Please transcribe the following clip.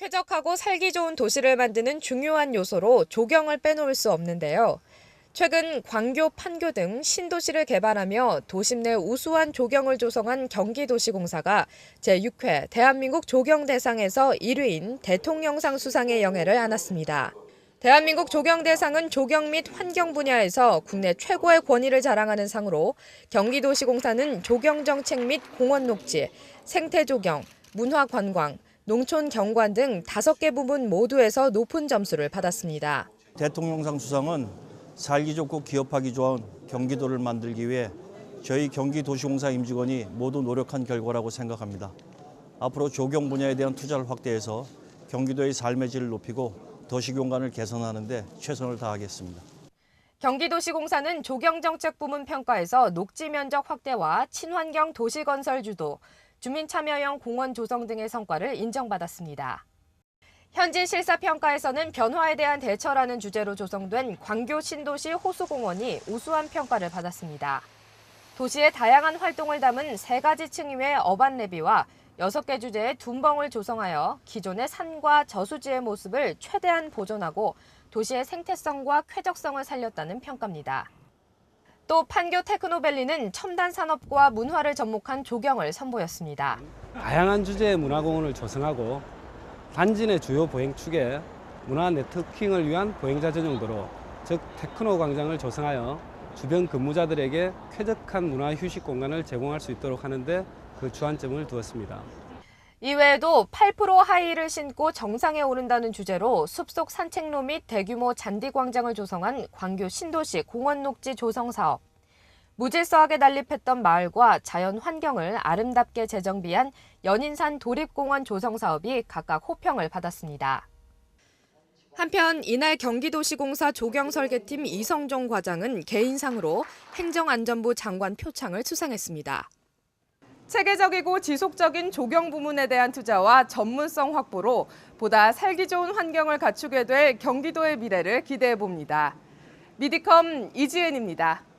쾌적하고 살기 좋은 도시를 만드는 중요한 요소로 조경을 빼놓을 수 없는데요. 최근 광교, 판교 등 신도시를 개발하며 도심 내 우수한 조경을 조성한 경기도시공사가 제6회 대한민국 조경 대상에서 1위인 대통령상 수상의 영예를 안았습니다. 대한민국 조경대상은 조경 및 환경 분야에서 국내 최고의 권위를 자랑하는 상으로 경기도시공사는 조경 정책 및 공원 녹지, 생태 조경, 문화 관광, 농촌 경관 등 다섯 개 부문 모두에서 높은 점수를 받았습니다. 대통령상 수상은 살기 좋고 기업하기 좋은 경기도를 만들기 위해 저희 경기도시공사 임직원이 모두 노력한 결과라고 생각합니다. 앞으로 조경 분야에 대한 투자를 확대해서 경기도의 삶의 질을 높이고 도시공간을 개선하는 데 최선을 다하겠습니다. 경기도시공사는 조경정책 부문 평가에서 녹지 면적 확대와 친환경 도시건설 주도, 주민참여형 공원 조성 등의 성과를 인정받았습니다. 현지 실사평가에서는 변화에 대한 대처라는 주제로 조성된 광교 신도시 호수공원이 우수한 평가를 받았습니다. 도시의 다양한 활동을 담은 세 가지 층위의 어반 레비와 여섯 개 주제의 둔벙을 조성하여 기존의 산과 저수지의 모습을 최대한 보존하고 도시의 생태성과 쾌적성을 살렸다는 평가입니다. 또 판교 테크노밸리는 첨단 산업과 문화를 접목한 조경을 선보였습니다. 다양한 주제의 문화공원을 조성하고 단지 내 주요 보행축에 문화 네트워킹을 위한 보행자 전용도로 즉 테크노 광장을 조성하여 주변 근무자들에게 쾌적한 문화 휴식 공간을 제공할 수 있도록 하는데 그 주안점을 두었습니다. 이외에도 8% 하이힐을 신고 정상에 오른다는 주제로 숲속 산책로 및 대규모 잔디 광장을 조성한 광교 신도시 공원 녹지 조성 사업. 무질서하게 난립했던 마을과 자연 환경을 아름답게 재정비한 연인산 도립공원 조성 사업이 각각 호평을 받았습니다. 한편 이날 경기도시공사 조경설계팀 이성종 과장은 개인상으로 행정안전부 장관 표창을 수상했습니다. 체계적이고 지속적인 조경 부문에 대한 투자와 전문성 확보로 보다 살기 좋은 환경을 갖추게 될 경기도의 미래를 기대해 봅니다. 미디컴 이지은입니다.